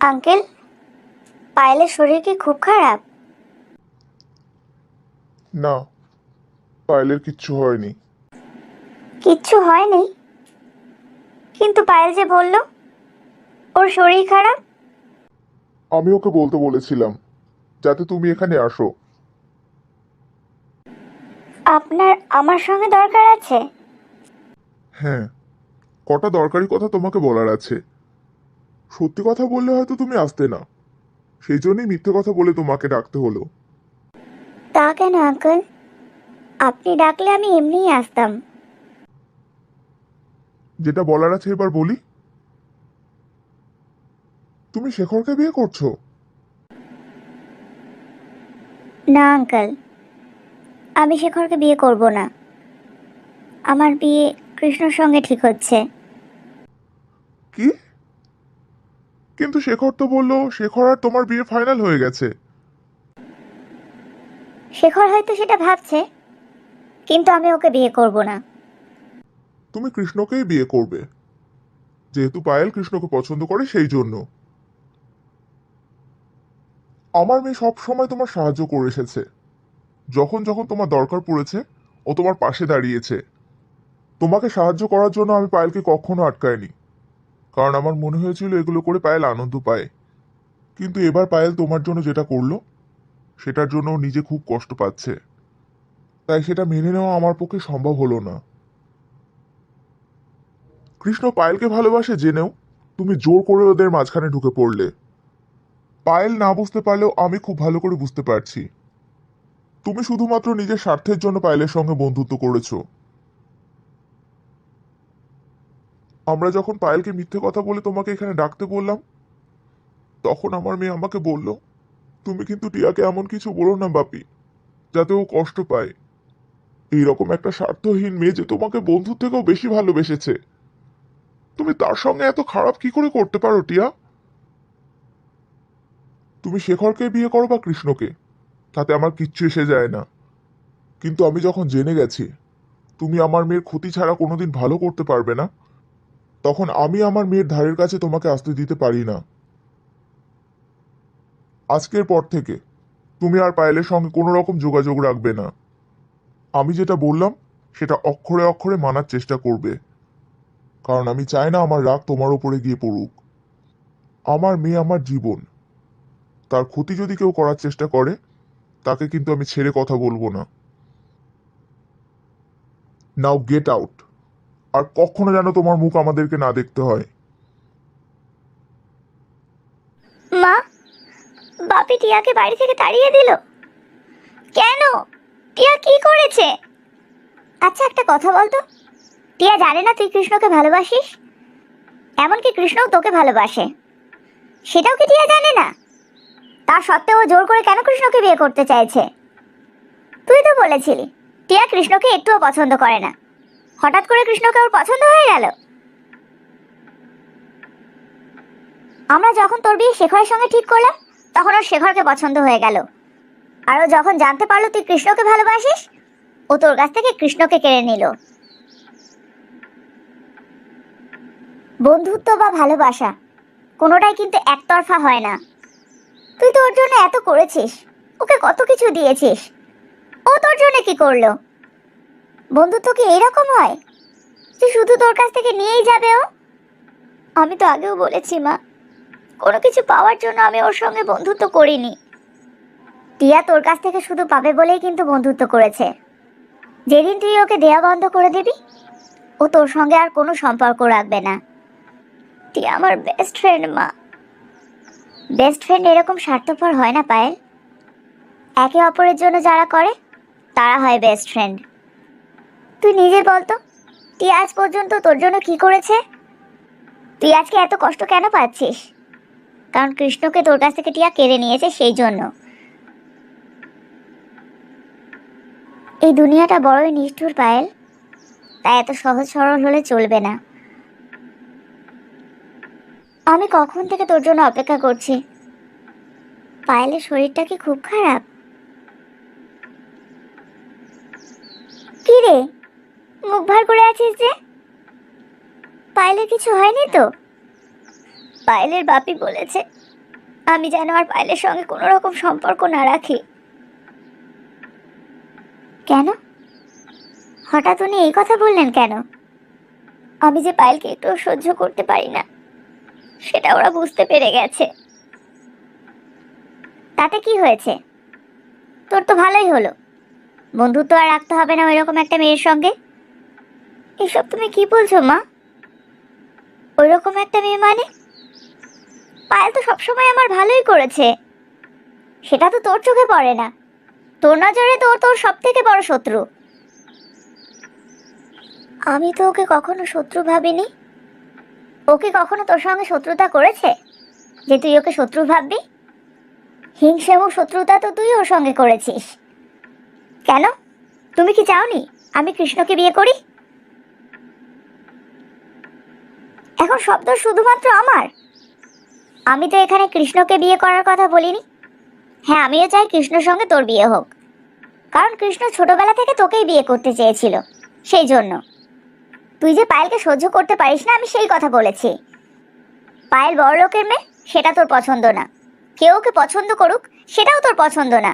Uncle পায়েলের শরীর কি খুব খারাপ? না পায়েলের কিচ্ছু হয়নি। কিচ্ছু হয়নি? কিন্তু পায়েল যে বলল ওর শরীর খারাপ? আমি ওকে বলতে বলেছিলাম যাতে তুমি এখানে আসো। আপনার আমার সঙ্গে দরকার আছে? হ্যাঁ কটা দরকারি কথা তোমাকে বলার আছে। সত্যি কথা বললে হয়তো তুমি আসতে না। সেই জন্যই মিথ্যে কথা বলে তোমাকে ডাকতে হলো। তা কেন আঙ্কেল? আপনি ডাকলে আমি এমনিই আসতাম। যেটা বলার আছে এবার বলি। তুমি শেখরকে বিয়ে করছ? না আঙ্কেল। আমি শেখরকে বিয়ে করব না। আমার বিয়ে কৃষ্ণর সঙ্গে ঠিক হচ্ছে। কি? কিন্তু শেখর তো বলল শেখর আর তোমার বিয়ে ফাইনাল হয়ে গেছে। শেখর হয়তো সেটা ভাবছে কিন্তু আমি ওকে বিয়ে করব না। তুমি কৃষ্ণকেই বিয়ে করবে। যেহেতু পায়েল কৃষ্ণকে পছন্দ করে সেই জন্য। আমার মেয়ে সব সময় তোমার সাহায্য করে এসেছে। যখন যখন তোমার দরকার পড়েছে ও তোমার পাশে দাঁড়িয়েছে। তোমাকে সাহায্য করার জন্য আমি পায়েলকে কখনো আটকাইনি কারণ আমার মনে হয়েছিল এগুলো করে পায়েল আনন্দ পায়। কিন্তু এবার পায়েল তোমার জন্য যেটা করল, সেটার জন্য নিজে খুব কষ্ট পাচ্ছে। তাই সেটা মেনে নেওয়া আমার পক্ষে সম্ভব হলো না। কৃষ্ণ পায়েলকে ভালোবাসে জেনেও তুমি জোর করে ওদের মাঝখানে ঢুকে পড়লে। পায়েল না বুঝতে পারলেও আমি খুব ভালো করে বুঝতে পারছি। তুমি শুধুমাত্র নিজের স্বার্থের জন্য পায়েলের সঙ্গে বন্ধুত্ব করেছ। আমরা যখন পায়েলকে মিথ্যে কথা বলে তোমাকে এখানে ডাকতে বললাম, তখন আমার মেয়ে আমাকে বলল, তুমি কিন্তু টিয়াকে এমন কিছু বলো না বাপি, যাতে ও কষ্ট পায়। এইরকম একটা স্বার্থহীন মেয়ে যে তোমাকে বন্ধুর থেকেও বেশি ভালোবেসেছে। তুমি তার সঙ্গে এত খারাপ কি করে করতে পারো, টিয়া? তুমি শেখরকে বিয়ে করো বা কৃষ্ণকে, তাতে আমার কিচ্ছু এসে যায় না। কিন্তু আমি যখন জেনে গেছি, তুমি আমার মেয়ের ক্ষতি ছাড়া কোনোদিন ভালো করতে পারবে না। তখন আমি আমার মেয়ের ধারের কাছে তোমাকে আসতে দিতে পারি না। আজকের পর থেকে তুমি আর পায়েলের সঙ্গে কোনো রকম যোগাযোগ রাখবে না। আমি যেটা বললাম, সেটা অক্ষরে অক্ষরে মানার চেষ্টা করবে। কারণ আমি চাই না আমার রাগ তোমার উপরে গিয়ে পড়ুক। আমার মেয়ে আমার জীবন। তার ক্ষতি যদি কেউ করার চেষ্টা করে, তাকে কিন্তু আমি ছেড়ে কথা বলব না। নাও গেট আউট আর কখনো যেন তোমার মুখ আমাদেরকে না দেখতে হয়। মা, বাপি টিয়াকে বাড়ি থেকে তাড়িয়ে দিল। কেন? টিয়া কি করেছে? আচ্ছা একটা কথা বলতো। টিয়া জানে না তুই কৃষ্ণকে ভালোবাসিস। এমনকি কৃষ্ণও তোকে ভালোবাসে। সেটাও কি টিয়া জানে না? তা সত্ত্বেও জোর করে কেন কৃষ্ণকে বিয়ে করতে চাইছে? তুই তো বলেছিলি, টিয়া কৃষ্ণকে একটুও পছন্দ করে না। হঠাৎ করে কৃষ্ণকে ওর পছন্দ হয়ে গেল। আমরা যখন তোর বিয়ে শেখরের সঙ্গে ঠিক করলাম, তখন ওর শেখরকে পছন্দ হয়ে গেল। আর ও যখন জানতে পারল তুই কৃষ্ণকে ভালোবাসিস, ও তোর কাছ থেকে কৃষ্ণকে কেড়ে নিল। বন্ধুত্ব বা ভালোবাসা কোনোটাই কিন্তু একতরফা হয় না। তুই তো ওর জন্য এত করেছিস, ওকে কত কিছু দিয়েছিস, ও তোর জন্য কি করল? বন্ধুত্ব কি এরকম হয়? তুই শুধু তোর কাছ থেকে নিয়েই যাবে ও? আমি তো আগেও বলেছি, মা। কোনো কিছু পাওয়ার জন্য আমি ওর সঙ্গে বন্ধুত্ব করিনি। টিয়া তোর কাছ থেকে শুধু পাবে বলেই কিন্তু বন্ধুত্ব করেছে। যেদিন তুই ওকে দেয়া বন্ধ করে দিবি, ও তোর সঙ্গে আর কোনো সম্পর্ক রাখবে না। টিয়া আমার বেস্ট ফ্রেন্ড মা। বেস্ট ফ্রেন্ড এরকম স্বার্থপর হয় না, পায়েল। একে অপরের জন্য যারা করে, তারা হয় বেস্ট ফ্রেন্ড তুই নিজে বলতো তুই আজ পর্যন্ত তোর জন্য কি করেছে? তুই আজকে এত কষ্ট কেন পাচ্ছিস? কারণ কৃষ্ণকে তোর কাছ থেকে টিয়া কেড়ে নিয়েছে সেই জন্য। এই দুনিয়াটা বড়ই নিষ্ঠুর পায়েল। তাই এত সহজ সরল হলে চলবে না। আমি কখন থেকে তোর জন্য অপেক্ষা করছি? পায়েলের শরীরটা কি খুব খারাপ? কি রে? মুখ ভার করে আছিস যে? পায়েলের কিছু হয়নি তো? পায়েলের বাপি বলেছে, আমি যেন আর পায়েলের সঙ্গে কোনো রকম সম্পর্ক না রাখি। কেন? হঠাৎ উনি এই কথা বললেন কেন? আমি যে পায়েলকে একটু সহ্য করতে পারি না, সেটা ওরা বুঝতে পেরে গেছে। তাতে কি হয়েছে? তোর তো ভালোই হলো। বন্ধুত্ব আর রাখতে হবে না ওইরকম একটা মেয়ের সঙ্গে। এসব তুমি কি বলছো, মা? ওইরকম একটা মেয়ে মানে? পায়েল তো সবসময় আমার ভালোই করেছে। সেটা তো তোর চোখে পড়ে না। তোর নজরে তো তোর সব থেকে বড় শত্রু। আমি তো ওকে কখনো শত্রু ভাবিনি। ওকে কখনো তোর সঙ্গে শত্রুতা করেছে? যে তুই ওকে শত্রু ভাববি? হিংসা এবং শত্রুতা তো তুই ওর সঙ্গে করেছিস। কেন? তুমি কি চাওনি আমি কৃষ্ণকে বিয়ে করি? এখন শব্দ শুধুমাত্র আমার? আমি তো এখানে কৃষ্ণকে বিয়ে করার কথা বলিনি। হ্যাঁ আমিও চাই কৃষ্ণর সঙ্গে তোর বিয়ে হোক। কারণ কৃষ্ণ ছোটবেলা থেকে তোকেই বিয়ে করতে চেয়েছিল, সেই জন্য। তুই যে পায়েলকে সহ্য করতে পারিস না, আমি সেই কথা বলেছি। পায়েল বড় লোকের মেয়ে, সেটা তোর পছন্দ না। কেউ ওকে পছন্দ করুক, সেটাও তোর পছন্দ না।